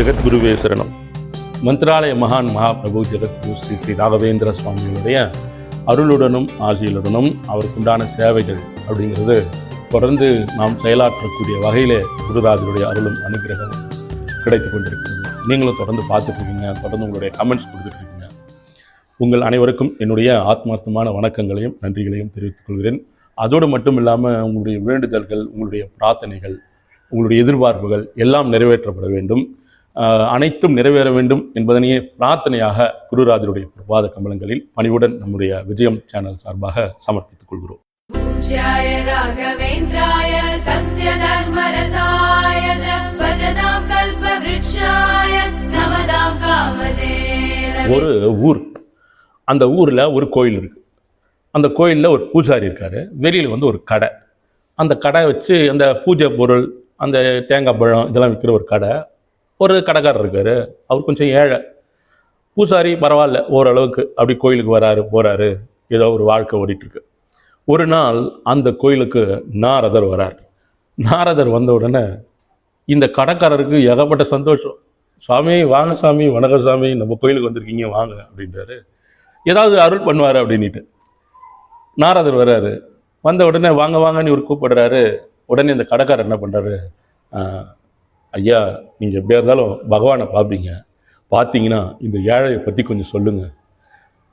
ஜெகத்குருவே சரணம். மந்திராலய மகான் மகாபிரபு ஜெகத்குரு ஸ்ரீ ஸ்ரீ ராகவேந்திர சுவாமியுடைய அருளுடனும் ஆசியுடனும் அவருக்குண்டான சேவைகள் அப்படிங்கிறது தொடர்ந்து நாம் செயலாற்றக்கூடிய வகையிலே குருராஜருடைய அருளும் அனுகிரகம் கிடைத்து கொண்டிருக்கிறது. நீங்களும் தொடர்ந்து பார்த்துட்ருக்கீங்க தொடர்ந்து உங்களுடைய கமெண்ட்ஸ் கொடுத்துட்ருக்கீங்க. உங்கள் அனைவருக்கும் என்னுடைய ஆத்மார்த்தமான வணக்கங்களையும் நன்றிகளையும் தெரிவித்துக் கொள்கிறேன். அதோடு மட்டும் இல்லாமல் உங்களுடைய வேண்டுதல்கள் உங்களுடைய பிரார்த்தனைகள் உங்களுடைய எதிர்பார்ப்புகள் எல்லாம் நிறைவேற்றப்பட வேண்டும். அனைத்தும் நிறைவேற வேண்டும் என்பதனையே பிரார்த்தனையாக குருராஜருடைய பிரபாத கமலங்களில் பணிவுடன் நம்முடைய விஜயம் சேனல் சார்பாக சமர்ப்பித்துக் கொள்கிறோம். ஒரு ஊர். அந்த ஊரில் ஒரு கோயில் இருக்குது அந்த கோயிலில் ஒரு பூசாரி இருக்கார். வெளியில் வந்து ஒரு கடை. அந்த கடை வச்சு அந்த பூஜை பொருள் அந்த தேங்காய் பழம் இதெல்லாம் விற்கிற ஒரு கடை. ஒரு கடைக்காரர் இருக்கார். அவர் கொஞ்சம் ஏழை. பூசாரி பரவாயில்ல ஓரளவுக்கு அப்படி கோயிலுக்கு வராரு போகிறாரு ஏதோ ஒரு வாழ்க்கை ஓடிட்டுருக்கு. ஒரு நாள் அந்த கோயிலுக்கு நாரதர் வரார். நாரதர் வந்த உடனே இந்த கடைக்காரருக்கு ஏகப்பட்ட சந்தோஷம். சாமி வாங்க சாமி வணக்க சாமி நம்ம கோயிலுக்கு வந்திருக்கீங்க வாங்க அப்படின்றாரு. ஏதாவது அருள் பண்ணுவார் அப்படின்ட்டு நாரதர் வர்றாரு வந்த உடனே வாங்க வாங்கன்னு இவர் கூப்பிடுறாரு. உடனே இந்த கடைக்காரர் என்ன பண்ணுறாரு ஐயா நீங்கள் எப்படியா இருந்தாலும் பகவானை பார்ப்பீங்க பார்த்தீங்கன்னா இந்த ஏழையை பற்றி கொஞ்சம் சொல்லுங்கள்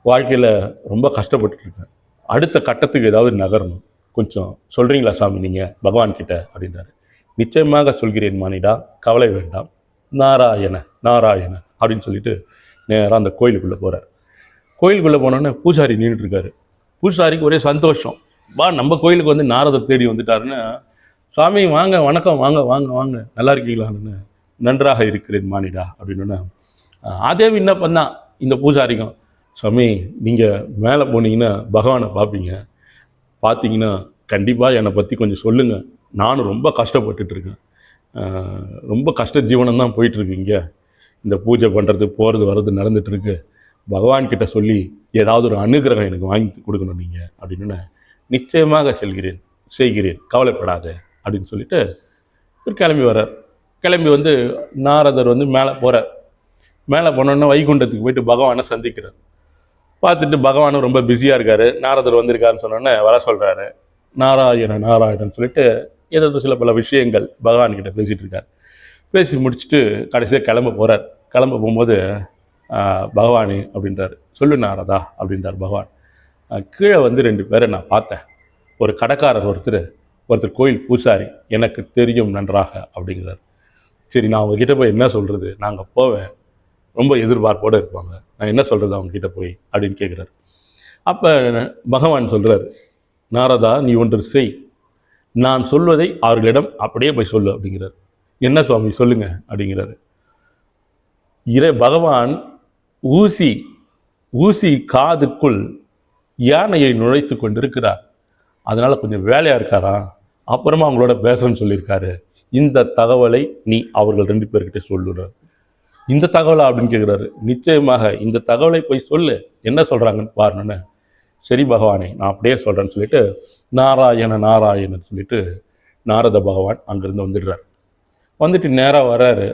வாழ்க்கையில் ரொம்ப கஷ்டப்பட்டுருக்கேன் அடுத்த கட்டத்துக்கு ஏதாவது நகரணும். கொஞ்சம் சொல்கிறீங்களா சாமி நீங்கள் பகவான்கிட்ட அப்படின்றாரு நிச்சயமாக சொல்கிறேன் மானிடா கவலை வேண்டாம். நாராயண நாராயண அப்படின்னு சொல்லிட்டு நேராக அந்த கோயிலுக்குள்ளே போகிறார் கோயிலுக்குள்ளே போனோன்னே பூசாரி நின்றுட்டுருக்காரு பூசாரிக்கு ஒரே சந்தோஷம். வா நம்ம கோயிலுக்கு வந்து நாரதர் தேடி வந்துட்டாருன்னு சாமி வாங்க வணக்கம் வாங்க வாங்க வாங்க. நல்லா இருக்கீங்களான்னு நன்றாக இருக்கிறேன் மானிடா அப்படின்னு அதே விண்ணப்பம் தான் இந்த பூஜாரிக்கும் சாமி நீங்கள் மேலே போனீங்கன்னா பகவானை பார்ப்பீங்க பார்த்தீங்கன்னா கண்டிப்பாக என்னை பற்றி கொஞ்சம் சொல்லுங்கள் நானும் ரொம்ப கஷ்டப்பட்டுட்டு இருக்கேன். ரொம்ப கஷ்ட ஜீவனம் தான் போயிட்டுருக்கு இங்கே. இந்த பூஜை பண்ணுறது போகிறது வர்றது நடந்துகிட்ருக்கு பகவான்கிட்ட சொல்லி ஏதாவது ஒரு அனுகிரகம் எனக்கு வாங்கி கொடுக்கணும் நீங்கள் அப்படின்னு நிச்சயமாக செல்கிறேன் செய்கிறேன். கவலைப்படாத. அப்படின்னு சொல்லிட்டு இவர் கிளம்பி வர்றார். கிளம்பி வந்து நாரதர் வந்து மேலே போகிறார் மேலே போனோன்னே வைகுண்டத்துக்கு போயிட்டு பகவானை சந்திக்கிறார். பார்த்துட்டு பகவானும் ரொம்ப பிஸியாக இருக்கார். நாரதர் வந்திருக்காருன்னு சொன்னோன்னே வர சொல்கிறாரு நாராயண நாராயணன் சொல்லிட்டு ஏதாவது சில பல விஷயங்கள் பகவான்கிட்ட பேசிகிட்டு இருக்கார். பேசி முடிச்சுட்டு கடைசியாக கிளம்ப போகிறார் கிளம்ப போகும்போது பகவானி அப்படின்றார். சொல்லு நாரதா அப்படின்றார் பகவான். கீழே வந்து ரெண்டு பேரை நான் பார்த்தேன். ஒரு கடைக்காரர் ஒருத்தர் ஒருத்தர் கோயில் பூசாரி எனக்கு தெரியும் நன்றாக அப்படிங்கிறார். சரி நான் அவங்கக்கிட்ட போய் என்ன சொல்கிறது நாங்கள் போவேன். ரொம்ப எதிர்பார்ப்போடு இருப்பாங்க. நான் என்ன சொல்கிறது அவங்கக்கிட்ட போய்? அப்படின்னு கேட்குறாரு அப்போ பகவான் சொல்கிறார் நாரதா நீ ஒன்று செய். நான் சொல்வதை அவர்களிடம் அப்படியே போய் சொல்லு அப்படிங்கிறார். என்ன சுவாமி? சொல்லுங்கள் அப்படிங்கிறாரு. இறை பகவான் ஊசி ஊசி காதுக்குள் யானையை நுழைத்து கொண்டிருக்கிறார். அதனால் கொஞ்சம் வேலையாக இருக்காரா? அப்புறமா அவங்களோட பேசணும்னு சொல்லியிருக்காரு. இந்த தகவலை நீ அவர்கள் ரெண்டு பேர்கிட்ட சொல்லுறார் இந்த தகவலா அப்படின்னு கேட்குறாரு நிச்சயமாக இந்த தகவலை போய் சொல்லு. என்ன சொல்கிறாங்கன்னு பாருன்னு. சரி பகவானே நான் அப்படியே சொல்கிறேன்னு சொல்லிட்டு நாராயண நாராயணன் சொல்லிட்டு நாரத பகவான் அங்கேருந்து வந்துடுறார். வந்துட்டு நேராக வர்றாரு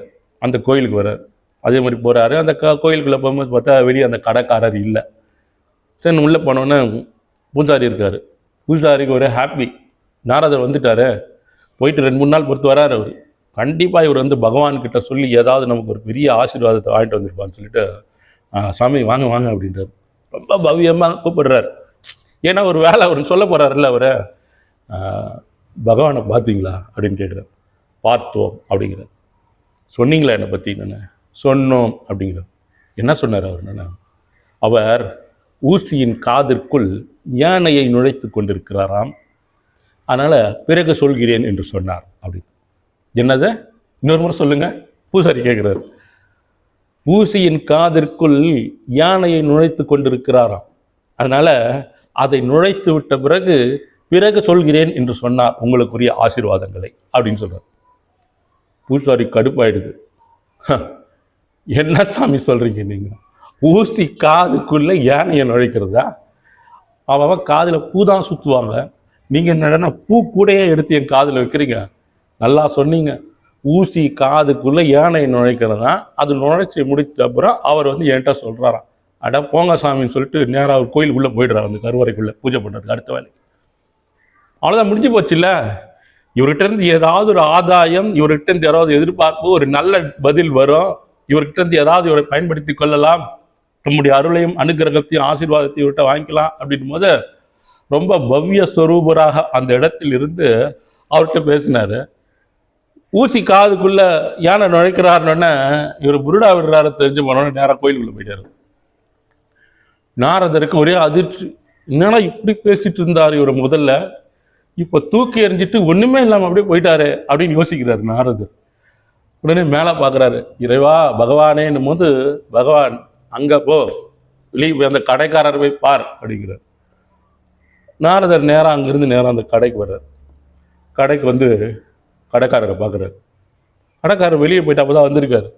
அந்த கோயிலுக்கு வர்றார் அதே மாதிரி போகிறாரு அந்த க கோயிலுக்குள்ளே போகும்போது பார்த்தா வெளியே அந்த கடைக்காரர் இல்லை. சரி உள்ளே போனோன்னே பூஜாரி இருக்கார். பூஜாரிக்கு ஒரே ஹாப்பி நாரதர் வந்துட்டாரு. போயிட்டு ரெண்டு மூணு நாள் பொறுத்து வராரு அவர். கண்டிப்பாக இவர் வந்து பகவான்கிட்ட சொல்லி ஏதாவது நமக்கு ஒரு பெரிய ஆசீர்வாதத்தை வாங்கிட்டு வந்திருப்பான்னு சொல்லிட்டு சாமி வாங்க வாங்க அப்படின்றார். ரொம்ப பவ்யமாக கூப்பிடுறாரு. ஏன்னா ஒரு வேலை அவர் சொல்ல போகிறாருல்ல அவரை. பகவானை பார்த்தீங்களா? அப்படின்னு கேட்குறாரு. பார்த்தோம் அப்படிங்கிறார். சொன்னீங்களா என்னை பற்றி நான் சொன்னோம் அப்படிங்கிறார். என்ன சொன்னார் அவர் என்ன அவர் ஊசியின் காதிற்குள் யானையை நுழைத்து கொண்டிருக்கிறாராம். அதனால் பிறகு சொல்கிறேன் என்று சொன்னார் அப்படி. என்னது? இன்னொரு முறை சொல்லுங்க. பூசாரி கேட்குறாரு. ஊசியின் காதிற்குள் யானையை நுழைத்து கொண்டிருக்கிறாராம். அதனால் அதை நுழைத்து விட்ட பிறகு பிறகு சொல்கிறேன் என்று சொன்னார். உங்களுக்குரிய ஆசீர்வாதங்களை அப்படின்னு சொல்கிறார் பூசாரி கடுப்பாயிடுது. என்ன சாமி சொல்கிறீங்க நீங்கள் ஊசி காதுக்குள்ளே யானையை நுழைக்கிறதா? அவன் காதில் பூ தான் சுற்றுவாங்க நீங்கள் என்னடனா பூ கூடையே எடுத்து என் காதில் வைக்கிறீங்க. நல்லா சொன்னீங்க. ஊசி காதுக்குள்ளே யானை நுழைக்கிறதா அது நுழைச்சி முடித்த அப்புறம் அவர் வந்து என்கிட்ட சொல்கிறாராம் அட போங்க சாமின்னு சொல்லிட்டு நேராக ஒரு கோயிலுக்குள்ளே போயிடுறாரு அந்த கருவறைக்குள்ளே பூஜை பண்ணுறதுக்கு அடுத்த வேலைக்கு. அவ்வளோதான் முடிஞ்சு போச்சுல்ல? இவர்கிட்ட இருந்து ஏதாவது ஒரு ஆதாயம் இவர்கிட்ட இருந்து ஏதாவது எதிர்பார்ப்பு ஒரு நல்ல பதில் வரும். இவர்கிட்ட இருந்து ஏதாவது இவரை பயன்படுத்தி கொள்ளலாம். நம்முடைய அருளையும் அனுகிரகத்தையும் ஆசீர்வாதத்தையும் இவர்கிட்ட வாங்கிக்கலாம் அப்படின் போது ரொம்ப பவ்ய ஸ்வரூபராக அந்த இடத்தில் இருந்து அவர்கிட்ட பேசினார். ஊசி காதுக்குள்ள யானை நுழைக்கிறாருன்னொன்னே இவர் புருடா விடுறாரு தெரிஞ்சு போனோன்னு நேராக கோயிலுக்குள்ளே போயிட்டார். நாரதருக்கு ஒரே அதிர்ச்சி. என்னன்னா இப்படி பேசிட்டு இருந்தார் இவர் முதல்ல? இப்போ தூக்கி எறிஞ்சிட்டு ஒன்றுமே இல்லாமல் அப்படியே போயிட்டாரு அப்படின்னு யோசிக்கிறாரு நாரதர். உடனே மேலே பார்க்குறாரு இறைவா பகவானேன்னும் போது பகவான் அங்கே போ. வெளியே போய் அந்த கடைக்காரர் போய் பார் அப்படிங்கிறார். நாரதர் நேராக அங்கேருந்து நேராக அந்த கடைக்கு வர்றார். கடைக்கு வந்து கடைக்காரரை பார்க்குறாரு. கடைக்காரர் வெளியே போயிட்டு அப்போ தான் வந்திருக்காரு.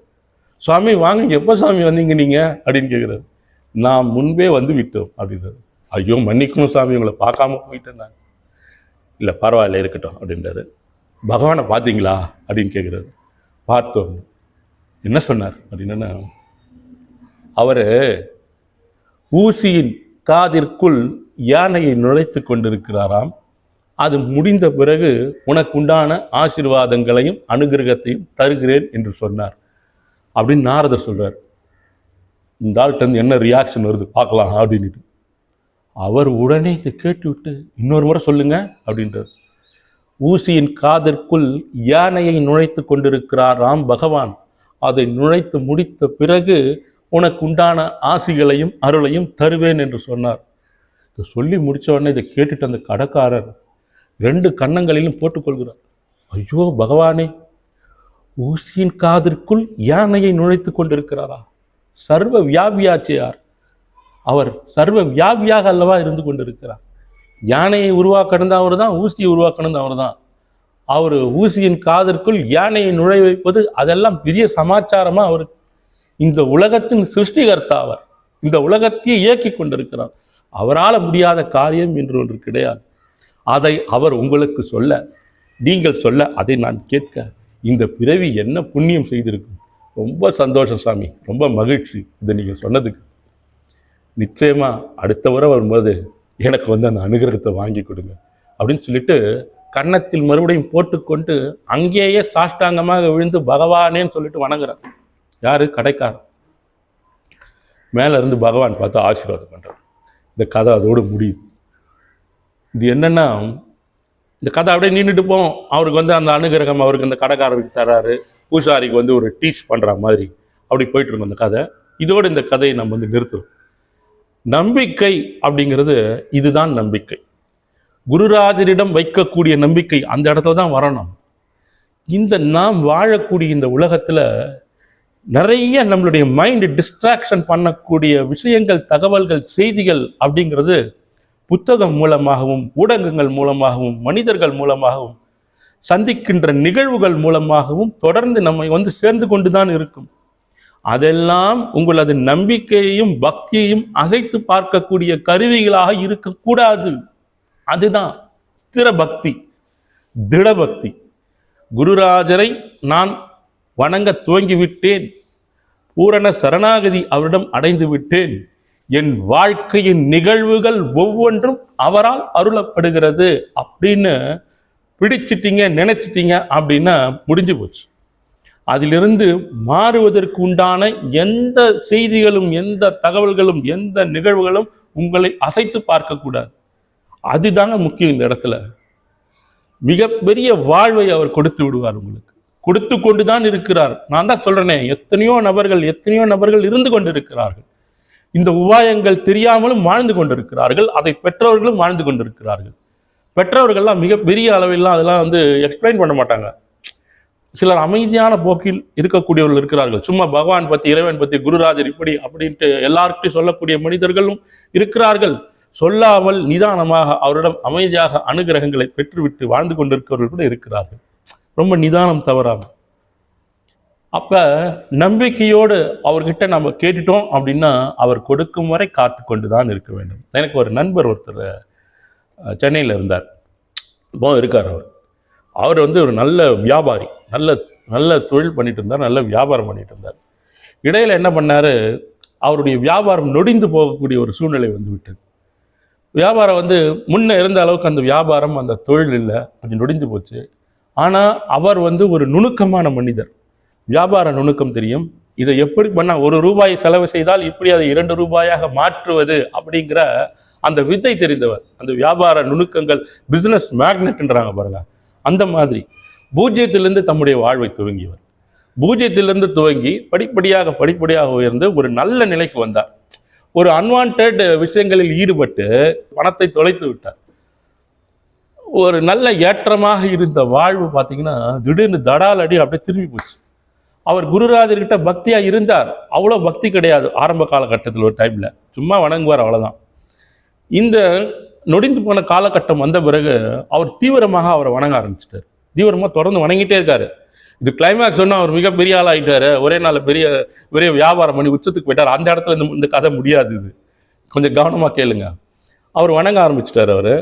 சுவாமி வாங்க எப்போ சாமி வந்தீங்க நீங்கள் அப்படின்னு கேட்குறாரு நான் முன்பே வந்து விட்டோம் அப்படின்றாரு. ஐயோ மன்னிக்கணும் சாமி உங்களை பார்க்காம போயிட்டேன் நான். இல்லை பரவாயில்ல இருக்கட்டும் அப்படின்றாரு. பகவானை பார்த்தீங்களா? அப்படின்னு கேட்குறாரு பார்த்தோம். என்ன சொன்னார்? அப்படின்னா அவர் ஊசியின் காதிற்குள் யானையை நுழைத்து கொண்டிருக்கிறாராம். அது முடிந்த பிறகு உனக்குண்டான ஆசீர்வாதங்களையும் அனுகிரகத்தையும் தருகிறேன் என்று சொன்னார். அப்படின்னு நாரதர் சொல்கிறார் இந்த ஆள்கிட்ட என்ன ரியாக்ஷன் வருது? பார்க்கலாம் அப்படின்ட்டு அவர் உடனே இதை கேட்டுவிட்டு இன்னொரு முறை சொல்லுங்க அப்படின்றார். ஊசியின் காதிற்குள் யானையை நுழைத்து கொண்டிருக்கிறாராம் பகவான். அதை நுழைத்து முடித்த பிறகு உனக்கு உண்டான ஆசிகளையும் அருளையும் தருவேன் என்று சொன்னார். சொல்லி முடிச்ச உடனே இதை கேட்டுட்டு அந்த கடைக்காரர் ரெண்டு கன்னங்களிலும் போட்டுக்கொள்கிறார். ஐயோ பகவானே ஊசியின் காதிற்குள் யானையை நுழைத்து கொண்டிருக்கிறாரா? சர்வ வியாபியாச்சியார். அவர் சர்வ வியாபியாக அல்லவா இருந்து கொண்டிருக்கிறார். யானையை உருவாக்கணுந்த அவர் தான் ஊசியை உருவாக்கணுந்த அவர் தான் அவர் ஊசியின் காதிற்குள் யானையை நுழை வைப்பது அதெல்லாம் பெரிய சமாச்சாரமாக அவர் இந்த உலகத்தின் சிருஷ்டிகர்த்தா அவர். இந்த உலகத்தையே இயக்கி கொண்டிருக்கிறார். அவரால் முடியாத காரியம் என்று ஒன்று கிடையாது. அதை அவர் உங்களுக்கு சொல்ல நீங்கள் சொல்ல அதை நான் கேட்க இந்த பிறவி என்ன புண்ணியம் செய்திருக்கும்? ரொம்ப சந்தோஷம் சாமி ரொம்ப மகிழ்ச்சி இதை நீங்கள் சொன்னதுக்கு. நிச்சயமாக அடுத்த முறை வரும்போது எனக்கு வந்து அந்த அனுகிரகத்தை வாங்கி கொடுங்க அப்படின்னு சொல்லிட்டு கன்னத்தில் மறுபடியும் போட்டுக்கொண்டு அங்கேயே சாஷ்டாங்கமாக விழுந்து பகவானேன்னு சொல்லிட்டு வணங்குறான் யாரு? கடைக்காரன் மேலேருந்து பகவான் பார்த்து ஆசீர்வாதம் பண்ணுறான் இந்த கதை அதோடு முடியுது இது என்னென்னா இந்த கதை அப்படியே நின்றுட்டு போவோம் அவருக்கு வந்து அந்த அனுகிரகம் அவருக்கு அந்த கடைக்காரருக்கு தராரு. பூசாரிக்கு வந்து ஒரு டீச் பண்ணுற மாதிரி அப்படி போயிட்டு இருக்கும் அந்த கதை. இதோடு இந்த கதையை நம்ம வந்து நிறுத்துறோம். நம்பிக்கை அப்படிங்கிறது இதுதான் நம்பிக்கை. குருராஜரிடம் வைக்கக்கூடிய நம்பிக்கை அந்த இடத்துல தான் வரணும். இந்த நாம் வாழக்கூடிய இந்த உலகத்தில் நிறைய நம்மளுடைய மைண்ட் டிஸ்ட்ராக்ஷன் பண்ணக்கூடிய விஷயங்கள் தகவல்கள் செய்திகள் அப்படிங்கிறது புத்தகம் மூலமாகவும் ஊடகங்கள் மூலமாகவும் மனிதர்கள் மூலமாகவும் சந்திக்கின்ற நிகழ்வுகள் மூலமாகவும் தொடர்ந்து நம்மை வந்து சேர்ந்து கொண்டு தான் இருக்கும். அதெல்லாம் உங்களது நம்பிக்கையையும் பக்தியையும் அசைத்து பார்க்கக்கூடிய கருவிகளாக இருக்கக்கூடாது. அதுதான் ஸ்திர பக்தி திடபக்தி குருராஜரை நான் வணங்க துவங்கி விட்டேன் பூரண சரணாகதி அவரிடம் அடைந்து விட்டேன் என் வாழ்க்கையின் நிகழ்வுகள் ஒவ்வொன்றும் அவரால் அருளப்படுகிறது அப்படின்னு பிடிச்சிட்டீங்க நினைச்சிட்டீங்க அப்படின்னா முடிஞ்சு போச்சு. அதிலிருந்து மாறுவதற்கு உண்டான எந்த செய்திகளும் எந்த தகவல்களும் எந்த நிகழ்வுகளும் உங்களை அசைத்து பார்க்கக்கூடாது. அதுதாங்க முக்கியம் இந்த இடத்துல. மிகப்பெரிய வாழ்வை அவர் கொடுத்து விடுவார் உங்களுக்கு. கொடுத்து கொண்டு தான் இருக்கிறார். நான் தான் சொல்றேனே எத்தனையோ நபர்கள் எத்தனையோ நபர்கள் இருந்து கொண்டிருக்கிறார்கள். இந்த உபாயங்கள் தெரியாமலும் வாழ்ந்து கொண்டிருக்கிறார்கள் அதை பெற்றவர்களும் வாழ்ந்து கொண்டிருக்கிறார்கள். பெற்றவர்கள்லாம் மிக பெரிய அளவிலாம் அதெல்லாம் வந்து எக்ஸ்பிளைன் பண்ண மாட்டாங்க. சிலர் அமைதியான போக்கில் இருக்கக்கூடியவர்கள் இருக்கிறார்கள். சும்மா பகவான் பத்தி இறைவன் பத்தி குருராஜர் இப்படி அப்படின்ட்டு எல்லாருக்கிட்டையும் சொல்லக்கூடிய மனிதர்களும் இருக்கிறார்கள். சொல்லாமல் நிதானமாக அவரிடம் அமைதியாக அனுகிரகங்களை பெற்றுவிட்டு வாழ்ந்து கொண்டிருக்கிறவர்கள் கூட இருக்கிறார்கள். ரொம்ப நிதானம் தவறாமல் அப்போ நம்பிக்கையோடு அவர்கிட்ட நம்ம கேட்டுட்டோம் அப்படின்னா அவர் கொடுக்கும் வரை காத்து கொண்டு தான் இருக்க வேண்டும். எனக்கு ஒரு நண்பர் ஒருத்தர் சென்னையில் இருந்தார். இப்போ இருக்கார் அவர். அவர் வந்து ஒரு நல்ல வியாபாரி. நல்ல நல்ல தொழில் பண்ணிட்டு இருந்தார். நல்ல வியாபாரம் பண்ணிட்டு இருந்தார். இடையில் என்ன பண்ணார்? அவருடைய வியாபாரம் நொடிந்து போகக்கூடிய ஒரு சூழ்நிலை வந்து விட்டது. வியாபாரம் வந்து முன்ன இருந்த அளவுக்கு அந்த வியாபாரம் அந்த தொழில் இல்லை. கொஞ்சம் நொடிந்து போச்சு. ஆனால் அவர் வந்து ஒரு நுணுக்கமான மனிதர். வியாபார நுணுக்கம் தெரியும். இதை எப்படி பண்ணால் ஒரு ரூபாய் செலவு செய்தால் இப்படி அதை இரண்டு ரூபாயாக மாற்றுவது அப்படிங்கிற அந்த வித்தை தெரிந்தவர். அந்த வியாபார நுணுக்கங்கள் பிஸ்னஸ் மேக்னெட்ன்றாங்க பாருங்க. அந்த மாதிரி பூஜ்ஜியத்திலிருந்து தம்முடைய வாழ்வை துவங்கியவர். பூஜ்ஜியத்திலிருந்து துவங்கி படிப்படியாக படிப்படியாக உயர்ந்து ஒரு நல்ல நிலைக்கு வந்தார். ஒரு அன்வான்ட் விஷயங்களில் ஈடுபட்டு பணத்தை தொலைத்து விட்டார். ஒரு நல்ல ஏற்றமாக இருந்த வாழ்வு பார்த்தீங்கன்னா திடீர்னு தடாலடி அப்படியே திரும்பி போச்சு. அவர் குருராஜர்கிட்ட பக்தியாக இருந்தார். அவ்வளோ பக்தி கிடையாது. ஆரம்ப காலகட்டத்தில் ஒரு டைமில் சும்மா வணங்குவார் அவ்வளோதான் இந்த நொடிந்து போன காலகட்டம் வந்த பிறகு அவர் தீவிரமாக அவரை வணங்க ஆரம்பிச்சிட்டார். தீவிரமாக தொடர்ந்து வணங்கிட்டே இருக்காரு. இது கிளைமேக்ஸ் சொன்னா அவர் மிகப்பெரிய ஆள் ஆயிட்டாரு ஒரே நாளில் பெரிய பெரிய வியாபாரம் பண்ணி உச்சத்துக்கு போயிட்டார். அந்த இடத்துல இந்த இந்த கதை முடியாது இது. கொஞ்சம் கவனமாக கேளுங்க. அவர் வணங்க ஆரம்பிச்சிட்டார் அவர்.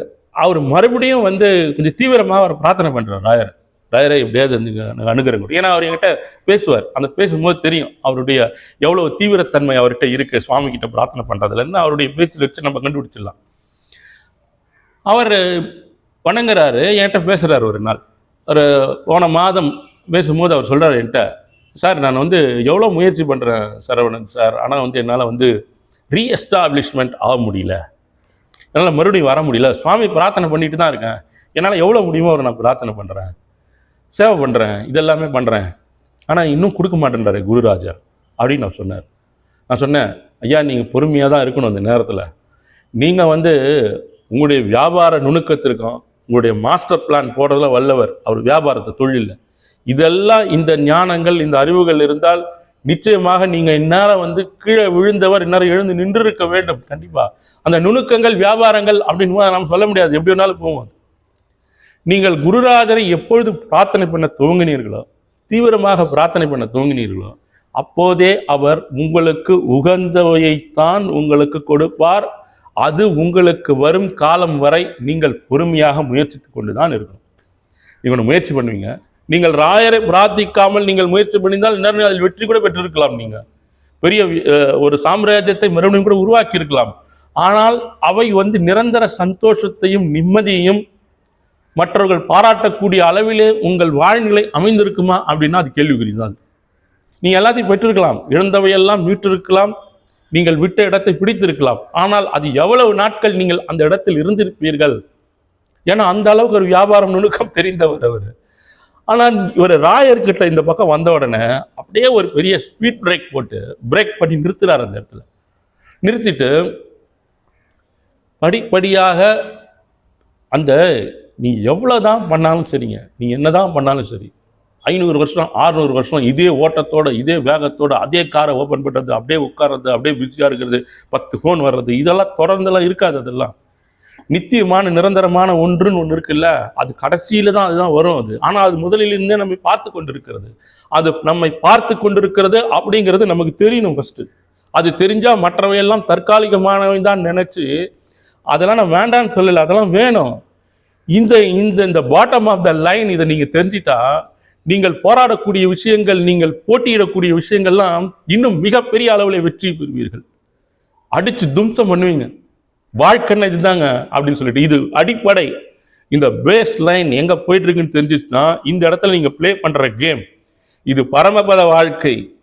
அவர் மறுபடியும் வந்து கொஞ்சம் தீவிரமாக அவர் பிரார்த்தனை பண்ணுறார் ராயர். ராயரை எப்படியாவது வந்து அணுகிறங்க ஏன்னா அவர் என்கிட்ட பேசுவார். அந்த பேசும்போது தெரியும் அவருடைய எவ்வளோ தீவிரத்தன்மை அவர்கிட்ட இருக்கு. சுவாமி கிட்ட பிரார்த்தனை பண்ணுறதுலேருந்து அவருடைய பேச்சில் வச்சு நம்ம கண்டுபிடிச்சிடலாம். அவர் வணங்குறாரு என்கிட்ட பேசுகிறார் ஒரு நாள். ஒரு போன மாதம் பேசும்போது அவர் சொல்கிறார் என்கிட்ட சார் நான் வந்து எவ்வளோ முயற்சி பண்ணுறேன் சரவணன் சார். ஆனால் வந்து என்னால் வந்து ரீஎஸ்டாப்ளிஷ்மெண்ட் ஆக முடியல. என்னால் மறுபடியும் வர முடியல. சுவாமி பிரார்த்தனை பண்ணிட்டு தான் இருக்கேன். என்னால் எவ்வளோ முடியுமோ அவரை நான் பிரார்த்தனை பண்ணுறேன் சேவை பண்ணுறேன் இதெல்லாமே பண்ணுறேன் ஆனால் இன்னும் கொடுக்க மாட்டேன்றாரு குருராஜா அப்படின்னு நான் சொன்னார். நான் சொன்னேன் ஐயா நீங்கள் பொறுமையாக தான் இருக்கணும் அந்த நேரத்தில். நீங்கள் வந்து உங்களுடைய வியாபார நுணுக்கத்திற்கும் உங்களுடைய மாஸ்டர் பிளான் போடுறதுல வல்லவர். அவர் வியாபாரத்தை தொழிலில் இதெல்லாம் இந்த ஞானங்கள் இந்த அறிவுகள் இருந்தால் நிச்சயமாக நீங்கள் இந்நேரம் வந்து கீழே விழுந்தவர் இந்நேரம் எழுந்து நின்றிருக்க வேண்டும். கண்டிப்பாக அந்த நுணுக்கங்கள் வியாபாரங்கள் அப்படின்னு நாம் சொல்ல முடியாது. எப்படி வேணாலும் போவோம். நீங்கள் குருராஜரை எப்பொழுது பிரார்த்தனை பண்ண துவங்கினீர்களோ தீவிரமாக பிரார்த்தனை பண்ண துவங்கினீர்களோ அப்போதே அவர் உங்களுக்கு உகந்தவையைத்தான் உங்களுக்கு கொடுப்பார். அது உங்களுக்கு வரும் காலம் வரை நீங்கள் பொறுமையாக முயற்சித்து கொண்டு தான் இருக்கணும். நீங்கள் முயற்சி பண்ணுவீங்க. நீங்கள் ராயரை பிரார்த்திக்காமல் நீங்கள் முயற்சி பண்ணியிருந்தால் இன்னொரு அதில் வெற்றி கூட பெற்றிருக்கலாம் நீங்கள் பெரிய ஒரு சாம்ராஜ்யத்தை மறுபடியும் கூட உருவாக்கி இருக்கலாம் ஆனால் அவை வந்து நிரந்தர சந்தோஷத்தையும் நிம்மதியையும் மற்றவர்கள் பாராட்டக்கூடிய அளவிலே உங்கள் வாழ்நிலை அமைந்திருக்குமா அப்படின்னா அது கேள்விக்குறிதான். நீங்கள் எல்லாத்தையும் பெற்றிருக்கலாம். இழந்தவையெல்லாம் மீட்டிருக்கலாம். நீங்கள் விட்ட இடத்தை பிடித்திருக்கலாம். ஆனால் அது எவ்வளவு நாட்கள் நீங்கள் அந்த இடத்தில் இருந்திருப்பீர்கள்? ஏன்னா அந்த அளவுக்கு ஒரு வியாபாரம் நுணுக்கம் தெரிந்தவர் அவர். ஆனால் ஒரு ராயர்கிட்ட இந்த பக்கம் வந்த உடனே அப்படியே ஒரு பெரிய ஸ்பீட் பிரேக் போட்டு பிரேக் பண்ணி நிறுத்துறார் அந்த இடத்துல. நிறுத்திட்டு படிப்படியாக அந்த நீ எவ்வளோ தான் பண்ணாலும் சரிங்க. நீ என்னதான் பண்ணாலும் சரி. ஐநூறு வருஷம் ஆறுநூறு வருஷம் இதே ஓட்டத்தோட இதே வேகத்தோட அதே காரை ஓப்பன் பண்ணுறது அப்படியே உட்கார்றது அப்படியே பிஸியாக இருக்கிறது பத்து ஃபோன் வர்றது இதெல்லாம் தொடர்ந்தெல்லாம் இருக்காது அதெல்லாம். நித்தியமான நிரந்தரமான ஒன்றுன்னு ஒன்று இருக்குல்ல அது கடைசியில தான் அதுதான் வரும் அது. ஆனால் அது முதலிலிருந்தே நம்ம பார்த்து கொண்டிருக்கிறது. அது நம்மை பார்த்து கொண்டிருக்கிறது அப்படிங்கிறது நமக்கு தெரியணும் ஃபஸ்ட்டு அது தெரிஞ்சால் மற்றவையெல்லாம் தற்காலிகமானவை தான் நினச்சி அதெல்லாம் நான் வேண்டாம்னு சொல்லலை அதெல்லாம் வேணும். இந்த இந்த இந்த பாட்டம் ஆஃப் த லைன் இதை நீங்கள் தெரிஞ்சிட்டா நீங்கள் போராடக்கூடிய விஷயங்கள் நீங்கள் போட்டியிடக்கூடிய விஷயங்கள்லாம் இன்னும் மிகப்பெரிய அளவில் வெற்றி பெறுவீர்கள். அடித்து தும்சம் பண்ணுவீங்க. வாழ்க்கைன்னா இதுதாங்க அப்படின்னு சொல்லிட்டு இது அடிப்படை. இந்த பேஸ் லைன் எங்க போயிட்டு இருக்குன்னு தெரிஞ்சிச்சுன்னா இந்த இடத்துல நீங்க ப்ளே பண்ற கேம் இது பரமபத வாழ்க்கை.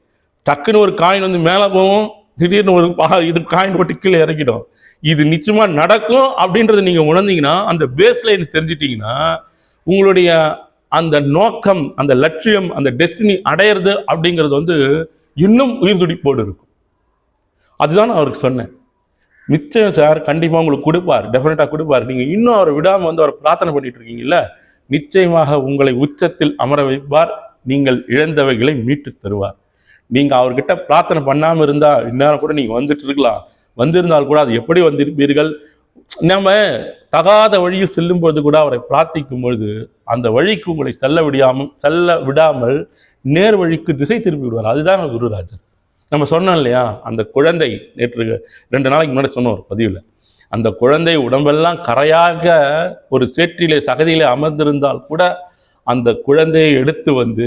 டக்குன்னு ஒரு காயின் வந்து மேலே போகும் திடீர்னு ஒரு பா- இது காயின் போட்டு கீழே இறக்கிடும் இது நிச்சயமா நடக்கும் அப்படின்றத நீங்க உணர்ந்தீங்கன்னா அந்த பேஸ் லைன் தெரிஞ்சிட்டீங்கன்னா உங்களுடைய அந்த நோக்கம் அந்த லட்சியம் அந்த டெஸ்டினி அடையிறது அப்படிங்கிறது வந்து இன்னும் உயிர் துடிப்போடு இருக்கும். அதுதான் நான் அவருக்கு சொன்னேன். நிச்சயம் சார் கண்டிப்பாக உங்களுக்கு கொடுப்பார். டெஃபினட்டாக கொடுப்பார். நீங்கள் இன்னும் அவரை விடாமல் வந்து அவரை பிரார்த்தனை பண்ணிட்டு இருக்கீங்கல்ல? நிச்சயமாக உங்களை உச்சத்தில் அமர வைப்பார். நீங்கள் இழந்தவைகளை மீட்டு தருவார். நீங்கள் அவர்கிட்ட பிரார்த்தனை பண்ணாமல் இருந்தால் இந்நேரம் கூட நீங்கள் வந்துட்டு இருக்கலாம். வந்திருந்தால் கூட அது எப்படி வந்திருப்பீர்கள்? நம்ம தகாத வழியில் செல்லும் பொழுது கூட அவரை பிரார்த்திக்கும் பொழுது அந்த வழிக்கு உங்களை செல்ல விடாமல் செல்ல விடாமல் நேர் வழிக்கு திசை திருப்பி விடுவார். அதுதான் குருராஜர் நம்ம சொன்னோம் இல்லையா? அந்த குழந்தை நேற்று ரெண்டு நாளைக்கு முன்னாடி சொன்னோம் ஒரு பதிவில். அந்த குழந்தை உடம்பெல்லாம் கரையாக ஒரு சேற்றிலே சகதியிலே அமர்ந்திருந்தால் கூட அந்த குழந்தையை எடுத்து வந்து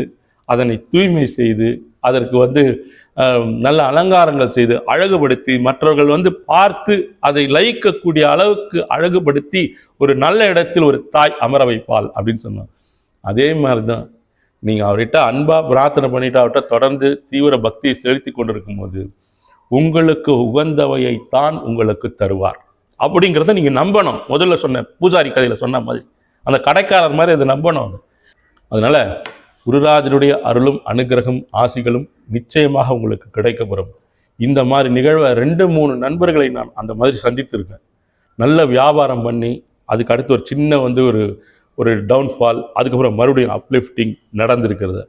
அதனை தூய்மை செய்து அதற்கு வந்து நல்ல அலங்காரங்கள் செய்து அழகுபடுத்தி மற்றவர்கள் வந்து பார்த்து அதை லயிக்கக்கூடிய அளவுக்கு அழகுபடுத்தி ஒரு நல்ல இடத்தில் ஒரு தாய் அமர வைப்பாள் அப்படின்னு சொன்னார் அதே மாதிரி தான் நீங்கள் அவர்கிட்ட அன்பாக பிரார்த்தனை பண்ணிட்டு அவர்கிட்ட தொடர்ந்து தீவிர பக்தியை செலுத்தி கொண்டிருக்கும் போது உங்களுக்கு உகந்தவையைத்தான் உங்களுக்கு தருவார். அப்படிங்கிறத நீங்கள் நம்பணும். முதல்ல சொன்ன பூஜாரி கதையில் சொன்ன மாதிரி. அந்த கடைக்காரர் மாதிரி அதை நம்பணும் அது. அதனால் குருராஜனுடைய அருளும் அனுகிரகம் ஆசிகளும் நிச்சயமாக உங்களுக்கு கிடைக்கப்பெறும். இந்த மாதிரி நிகழ்வை ரெண்டு மூணு நண்பர்களை நான் அந்த மாதிரி சந்தித்திருக்கேன். நல்ல வியாபாரம் பண்ணி அதுக்கு அடுத்து ஒரு சின்ன வந்து ஒரு ஒரு டவுன்ஃபால் அதுக்கப்புறம் மறுபடியும் அப்லிஃப்டிங் நடந்திருக்கிறது.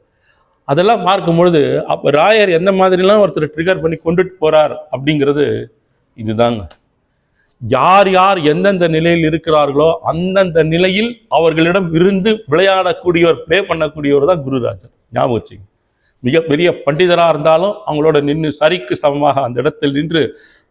அதெல்லாம் பார்க்கும்பொழுது அப்போ ராயர் எந்த மாதிரிலாம் ஒருத்தர் ட்ரிகர் பண்ணி கொண்டுட்டு போகிறார் அப்படிங்கிறது இதுதாங்க. யார் யார் எந்தெந்த நிலையில் இருக்கிறார்களோ அந்தந்த நிலையில் அவர்களிடம் இருந்து விளையாடக்கூடியவர் ப்ளே பண்ணக்கூடியவர் தான் குருராஜர். ஞாபகம் வச்சுங்க. மிகப்பெரிய பண்டிதராக இருந்தாலும் அவங்களோட நின்று சரிக்கு சமமாக அந்த இடத்தில் நின்று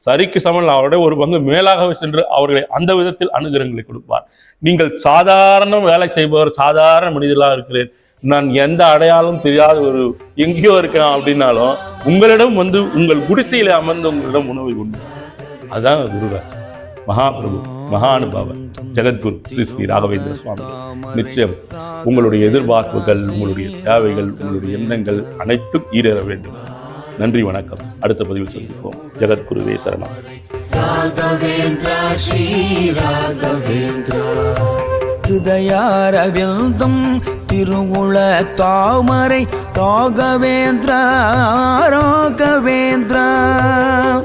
சரிக்கு சமன் அவருடைய ஒரு பங்கு மேலாக சென்று அவர்களை அந்த விதத்தில் அனுகிரகங்களை கொடுப்பார். நீங்கள் சாதாரண வேலை செய்பவர் சாதாரண மனிதர்களாக இருக்கிறேன். நான் எந்த அடையாளம் தெரியாத ஒரு எங்கேயோ இருக்கேன் அப்படின்னாலும் உங்களிடம் வந்து உங்கள் குடிசையில் அமர்ந்து உங்களிடம் உணவை உண்டு. அதுதான் குருராஜ் மகாபிரபு மகானுபாவர் ஜெகத்குரு ஸ்ரீ ஸ்ரீ ராகவேந்திர சுவாமி. நிச்சயம் உங்களுடைய எதிர்பார்ப்புகள் உங்களுடைய தேவைகள் உங்களுடைய எண்ணங்கள் அனைத்தும் ஈடேற வேண்டும். நன்றி வணக்கம். அடுத்த பதிவில் சந்திப்போம். ஜெகத்குருவே சரணம். ஹிருதயாரவிந்தம் திருவுள தாமரை ராகவேந்திர ராகவேந்திர.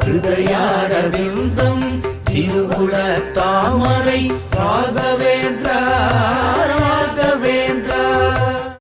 ஹிருதயாரவிந்தம் திருவுள தாமரை ராகவேந்திர.